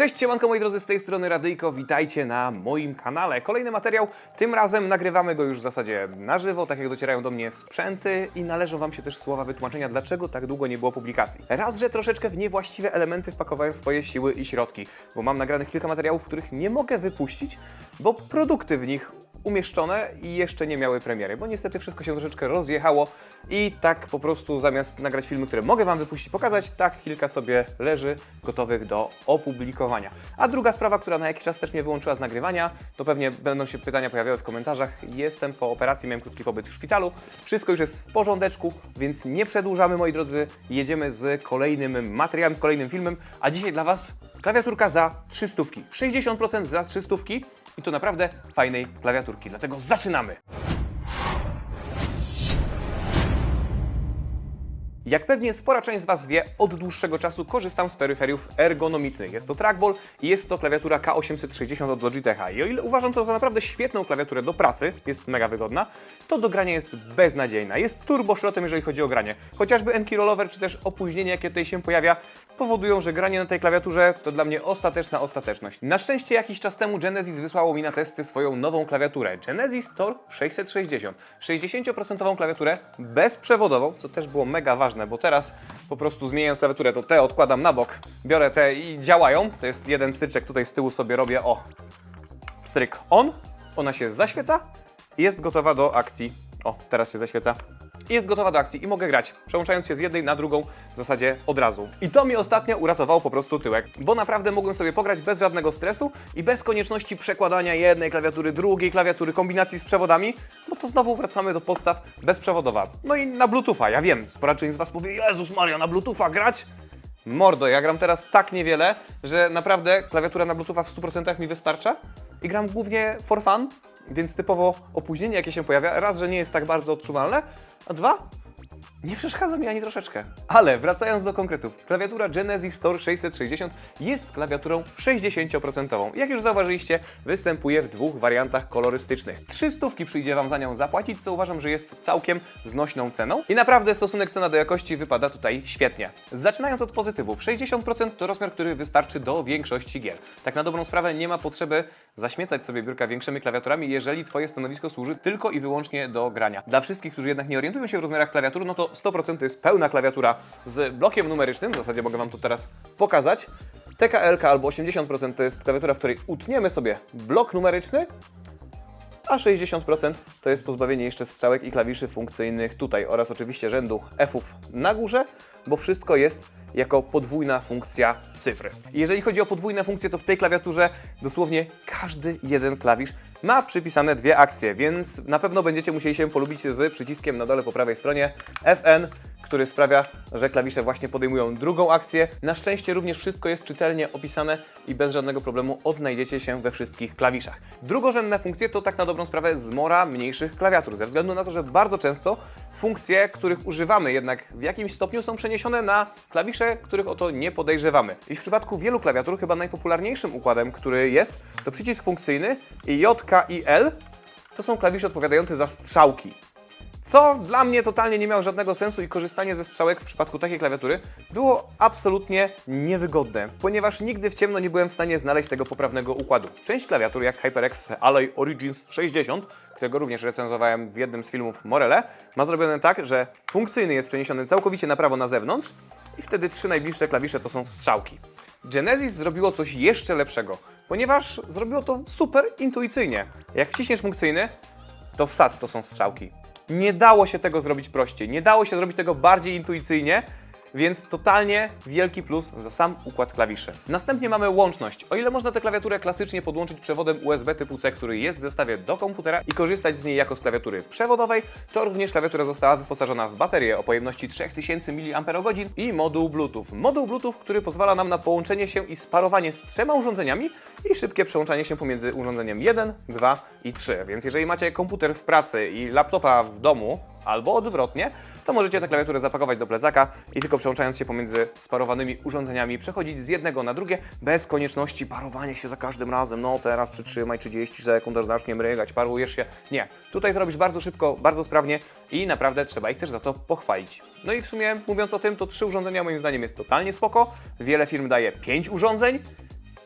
Cześć, siemanko moi drodzy, z tej strony Radyjko, witajcie na moim kanale. Kolejny materiał, tym razem nagrywamy go już w zasadzie na żywo, tak jak docierają do mnie sprzęty i należą Wam się też słowa wytłumaczenia, dlaczego tak długo nie było publikacji. Raz, że troszeczkę w niewłaściwe elementy wpakowałem swoje siły i środki, bo mam nagranych kilka materiałów, których nie mogę wypuścić, bo produkty w nich umieszczone i jeszcze nie miały premiery, bo niestety wszystko się troszeczkę rozjechało i tak po prostu zamiast nagrać filmy, które mogę Wam wypuścić, pokazać, tak kilka sobie leży gotowych do opublikowania. A druga sprawa, która na jakiś czas też mnie wyłączyła z nagrywania, to pewnie będą się pytania pojawiały w komentarzach. Jestem po operacji, miałem krótki pobyt w szpitalu, wszystko już jest w porządeczku, więc nie przedłużamy moi drodzy, jedziemy z kolejnym materiałem, kolejnym filmem, a dzisiaj dla Was klawiaturka za 300, 60% za 300 i to naprawdę fajnej klawiaturki, dlatego zaczynamy! Jak pewnie spora część z Was wie, od dłuższego czasu korzystam z peryferiów ergonomicznych. Jest to trackball i jest to klawiatura K860 od Logitecha. I o ile uważam to za naprawdę świetną klawiaturę do pracy, jest mega wygodna, to do grania jest beznadziejna. Jest turbo szrotem, jeżeli chodzi o granie. Chociażby Enki Rollover, czy też opóźnienie, jakie tutaj się pojawia, powodują, że granie na tej klawiaturze to dla mnie ostateczna ostateczność. Na szczęście jakiś czas temu Genesis wysłało mi na testy swoją nową klawiaturę. Genesis Tor 660. 60% klawiaturę bezprzewodową, co też było mega ważne, bo teraz po prostu zmieniając klawiaturę, to te odkładam na bok, biorę te i działają. To jest jeden styczek, tutaj z tyłu sobie robię, o, stryk on, ona się zaświeca i jest gotowa do akcji. O, teraz się zaświeca. I jest gotowa do akcji i mogę grać, przełączając się z jednej na drugą w zasadzie od razu. I to mi ostatnio uratowało po prostu tyłek, bo naprawdę mogłem sobie pograć bez żadnego stresu i bez konieczności przekładania jednej klawiatury, drugiej klawiatury, kombinacji z przewodami, bo to znowu wracamy do podstaw bezprzewodowa. No i na Bluetootha, ja wiem, spora część z Was powie, Jezus Maria, na Bluetootha grać? Mordo, ja gram teraz tak niewiele, że naprawdę klawiatura na Bluetootha w 100% mi wystarcza i gram głównie for fun, więc typowo opóźnienie jakie się pojawia, raz, że nie jest tak bardzo odczuwalne, a dwa, nie przeszkadza mi ani troszeczkę. Ale wracając do konkretów, klawiatura Genesis Store 660 jest klawiaturą 60%. Jak już zauważyliście, występuje w dwóch wariantach kolorystycznych. 300 przyjdzie Wam za nią zapłacić, co uważam, że jest całkiem znośną ceną. I naprawdę stosunek cena do jakości wypada tutaj świetnie. Zaczynając od pozytywów, 60% to rozmiar, który wystarczy do większości gier. Tak na dobrą sprawę nie ma potrzeby zaśmiecać sobie biurka większymi klawiaturami, jeżeli Twoje stanowisko służy tylko i wyłącznie do grania. Dla wszystkich, którzy jednak nie orientują się w rozmiarach klawiatur, no to 100% to jest pełna klawiatura z blokiem numerycznym, w zasadzie mogę Wam to teraz pokazać. TKL albo 80% to jest klawiatura, w której utniemy sobie blok numeryczny, a 60% to jest pozbawienie jeszcze strzałek i klawiszy funkcyjnych tutaj oraz oczywiście rzędu F-ów na górze, bo wszystko jest jako podwójna funkcja cyfry. Jeżeli chodzi o podwójne funkcje, to w tej klawiaturze dosłownie każdy jeden klawisz ma przypisane dwie akcje, więc na pewno będziecie musieli się polubić z przyciskiem na dole po prawej stronie FN, który sprawia, że klawisze właśnie podejmują drugą akcję. Na szczęście również wszystko jest czytelnie opisane i bez żadnego problemu odnajdziecie się we wszystkich klawiszach. Drugorzędne funkcje to tak na dobrą sprawę zmora mniejszych klawiatur, ze względu na to, że bardzo często funkcje, których używamy jednak w jakimś stopniu są przeniesione na klawisze, których o to nie podejrzewamy. I w przypadku wielu klawiatur chyba najpopularniejszym układem, który jest, to przycisk funkcyjny i J, K i L to są klawisze odpowiadające za strzałki. Co dla mnie totalnie nie miało żadnego sensu i korzystanie ze strzałek w przypadku takiej klawiatury było absolutnie niewygodne, ponieważ nigdy w ciemno nie byłem w stanie znaleźć tego poprawnego układu. Część klawiatur, jak HyperX Alloy Origins 60, którego również recenzowałem w jednym z filmów Morele, ma zrobione tak, że funkcyjny jest przeniesiony całkowicie na prawo na zewnątrz i wtedy trzy najbliższe klawisze to są strzałki. Genesis zrobiło coś jeszcze lepszego, ponieważ zrobiło to super intuicyjnie. Jak wciśniesz funkcyjny, to wsad to są strzałki. Nie dało się tego zrobić prościej, nie dało się zrobić tego bardziej intuicyjnie, więc totalnie wielki plus za sam układ klawiszy. Następnie mamy łączność. O ile można tę klawiaturę klasycznie podłączyć przewodem USB typu C, który jest w zestawie do komputera i korzystać z niej jako z klawiatury przewodowej, to również klawiatura została wyposażona w baterię o pojemności 3000 mAh i moduł Bluetooth. Moduł Bluetooth, który pozwala nam na połączenie się i sparowanie z trzema urządzeniami i szybkie przełączanie się pomiędzy urządzeniem 1, 2 i 3. Więc jeżeli macie komputer w pracy i laptopa w domu, albo odwrotnie, to możecie tę klawiaturę zapakować do plecaka i tylko przełączając się pomiędzy sparowanymi urządzeniami przechodzić z jednego na drugie bez konieczności parowania się za każdym razem. No teraz przytrzymaj 30 sekund, aż zacznie mrygać, parujesz się. Nie. Tutaj to robisz bardzo szybko, bardzo sprawnie i naprawdę trzeba ich też za to pochwalić. No i w sumie mówiąc o tym, to trzy urządzenia moim zdaniem jest totalnie spoko. Wiele firm daje 5 urządzeń.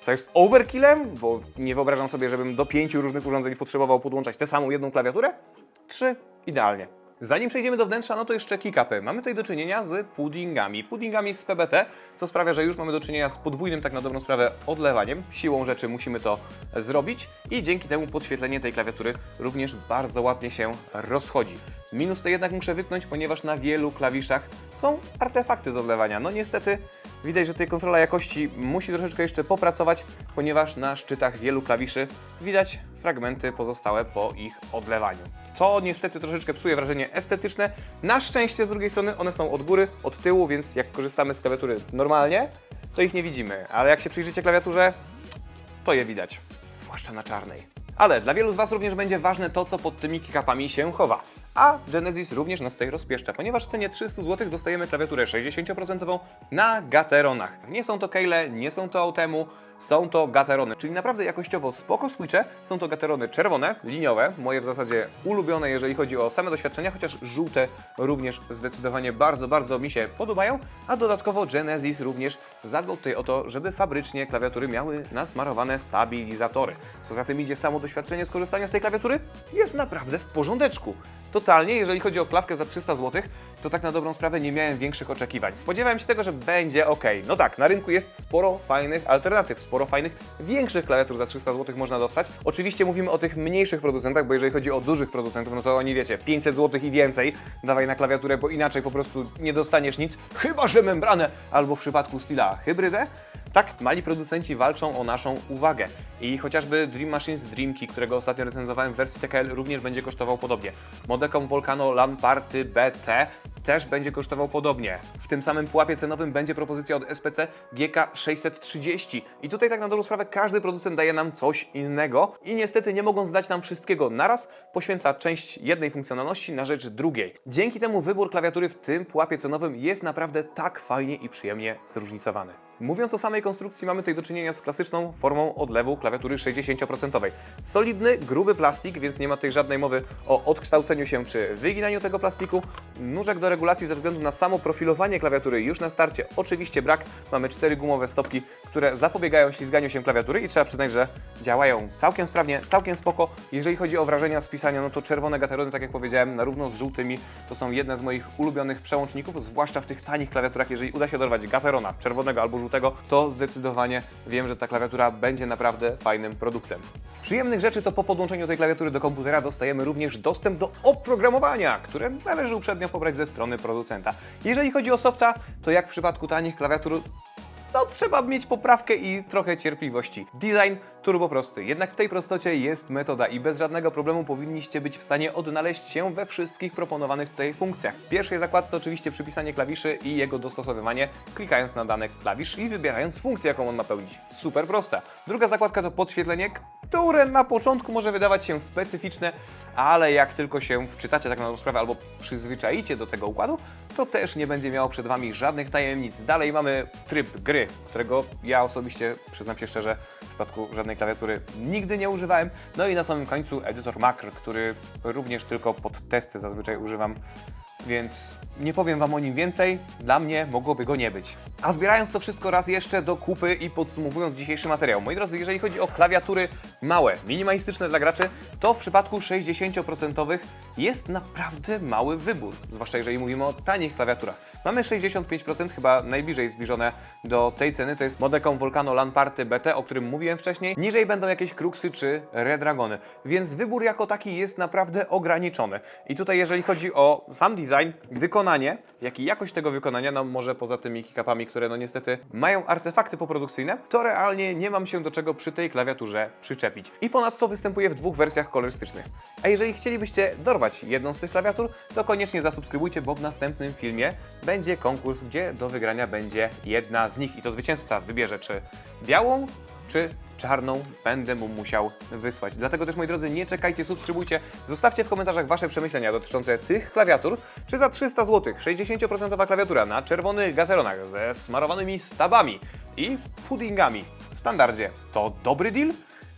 co jest overkillem, bo nie wyobrażam sobie, żebym do pięciu różnych urządzeń potrzebował podłączać tę samą jedną klawiaturę. Trzy, idealnie. Zanim przejdziemy do wnętrza, no to jeszcze kick-upy. Mamy tutaj do czynienia z puddingami. Puddingami z PBT, co sprawia, że już mamy do czynienia z podwójnym, tak na dobrą sprawę, odlewaniem. Siłą rzeczy musimy to zrobić i dzięki temu podświetlenie tej klawiatury również bardzo ładnie się rozchodzi. Minus to jednak muszę wytknąć, ponieważ na wielu klawiszach są artefakty z odlewania. No niestety widać, że tutaj kontrola jakości musi troszeczkę jeszcze popracować, ponieważ na szczytach wielu klawiszy widać fragmenty pozostałe po ich odlewaniu. To niestety troszeczkę psuje wrażenie estetyczne. Na szczęście z drugiej strony one są od góry, od tyłu, więc jak korzystamy z klawiatury normalnie, to ich nie widzimy. Ale jak się przyjrzycie klawiaturze, to je widać, zwłaszcza na czarnej. Ale dla wielu z Was również będzie ważne to, co pod tymi kickupami się chowa. A Genesis również nas tutaj rozpieszcza, ponieważ w cenie 300 zł dostajemy klawiaturę 60% na Gateronach. Nie są to Kale, nie są to Autemu, są to Gaterony, czyli naprawdę jakościowo spoko switche. Są to Gaterony czerwone, liniowe, moje w zasadzie ulubione, jeżeli chodzi o same doświadczenia, chociaż żółte również zdecydowanie bardzo, bardzo mi się podobają. A dodatkowo Genesis również zadbał tutaj o to, żeby fabrycznie klawiatury miały nasmarowane stabilizatory. Co za tym idzie, samo doświadczenie skorzystania z tej klawiatury jest naprawdę w porządeczku. Totalnie, jeżeli chodzi o klawkę za 300 zł, to tak na dobrą sprawę nie miałem większych oczekiwań. Spodziewałem się tego, że będzie ok. No tak, na rynku jest sporo fajnych alternatyw, sporo fajnych, większych klawiatur za 300 zł można dostać. Oczywiście mówimy o tych mniejszych producentach, bo jeżeli chodzi o dużych producentów, no to oni wiecie, 500 zł i więcej dawaj na klawiaturę, bo inaczej po prostu nie dostaniesz nic, chyba że membranę, albo w przypadku Stila hybrydę. Tak, mali producenci walczą o naszą uwagę. I chociażby Dream Machines Dreamkey, którego ostatnio recenzowałem w wersji TKL, również będzie kosztował podobnie. Modecom Volcano LAN Party BT też będzie kosztował podobnie. W tym samym pułapie cenowym będzie propozycja od SPC GK630. I tutaj tak na dobrą sprawę każdy producent daje nam coś innego i niestety nie mogąc dać nam wszystkiego naraz, poświęca część jednej funkcjonalności na rzecz drugiej. Dzięki temu wybór klawiatury w tym pułapie cenowym jest naprawdę tak fajnie i przyjemnie zróżnicowany. Mówiąc o samej konstrukcji, mamy tutaj do czynienia z klasyczną formą odlewu klawiatury 60%. Solidny, gruby plastik, więc nie ma tutaj żadnej mowy o odkształceniu się czy wyginaniu tego plastiku. Nóżek do regulacji ze względu na samo profilowanie klawiatury już na starcie oczywiście brak. Mamy cztery gumowe stopki, które zapobiegają ślizganiu się klawiatury i trzeba przyznać, że działają całkiem sprawnie, całkiem spoko. Jeżeli chodzi o wrażenia z pisania, no to czerwone gaterony, tak jak powiedziałem, na równo z żółtymi, to są jedne z moich ulubionych przełączników, zwłaszcza w tych tanich klawiaturach. Jeżeli uda się dorwać gaterona, czerwonego albo żółtego, to zdecydowanie wiem, że ta klawiatura będzie naprawdę fajnym produktem. Z przyjemnych rzeczy to po podłączeniu tej klawiatury do komputera dostajemy również dostęp do oprogramowania, które należy uprzednio pobrać ze strony producenta. Jeżeli chodzi o softa, to jak w przypadku tanich klawiatur, no trzeba mieć poprawkę i trochę cierpliwości. Design turbo prosty, jednak w tej prostocie jest metoda i bez żadnego problemu powinniście być w stanie odnaleźć się we wszystkich proponowanych tutaj funkcjach. W pierwszej zakładce oczywiście przypisanie klawiszy i jego dostosowywanie, klikając na dany klawisz i wybierając funkcję, jaką on ma pełnić. Super prosta. Druga zakładka to podświetlenie, które na początku może wydawać się specyficzne, ale jak tylko się wczytacie tak na sprawę albo przyzwyczaicie do tego układu, to też nie będzie miało przed Wami żadnych tajemnic. Dalej mamy tryb gry, którego ja osobiście, przyznam się szczerze, w przypadku żadnej klawiatury nigdy nie używałem. No i na samym końcu edytor makr, który również tylko pod testy zazwyczaj używam więc nie powiem Wam o nim więcej, dla mnie mogłoby go nie być. A zbierając to wszystko raz jeszcze do kupy i podsumowując dzisiejszy materiał, moi drodzy, jeżeli chodzi o klawiatury małe, minimalistyczne dla graczy, to w przypadku 60% jest naprawdę mały wybór, zwłaszcza jeżeli mówimy o tanich klawiaturach. Mamy 65%, chyba najbliżej zbliżone do tej ceny, to jest Modecom Volcano LAN Party BT, o którym mówiłem wcześniej. Niżej będą jakieś Kruxy czy Redragony, więc wybór jako taki jest naprawdę ograniczony. I tutaj jeżeli chodzi o sam design, wykonanie, jak i jakość tego wykonania, no może poza tymi kickupami, które no niestety mają artefakty poprodukcyjne, to realnie nie mam się do czego przy tej klawiaturze przyczepić. I ponadto występuje w dwóch wersjach kolorystycznych. A jeżeli chcielibyście dorwać jedną z tych klawiatur, to koniecznie zasubskrybujcie, bo w następnym filmie będzie konkurs, gdzie do wygrania będzie jedna z nich i to zwycięzca wybierze czy białą, czy czarną będę mu musiał wysłać. Dlatego też, moi drodzy, nie czekajcie, subskrybujcie, zostawcie w komentarzach Wasze przemyślenia dotyczące tych klawiatur, czy za 300 zł 60% klawiatura na czerwonych gateronach ze smarowanymi stabami i puddingami w standardzie. To dobry deal?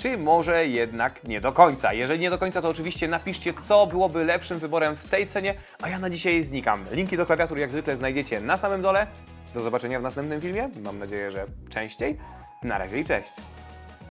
Czy może jednak nie do końca? Jeżeli nie do końca, to oczywiście napiszcie, co byłoby lepszym wyborem w tej cenie, a ja na dzisiaj znikam. Linki do klawiatur jak zwykle znajdziecie na samym dole. Do zobaczenia w następnym filmie. Mam nadzieję, że częściej. Na razie i cześć!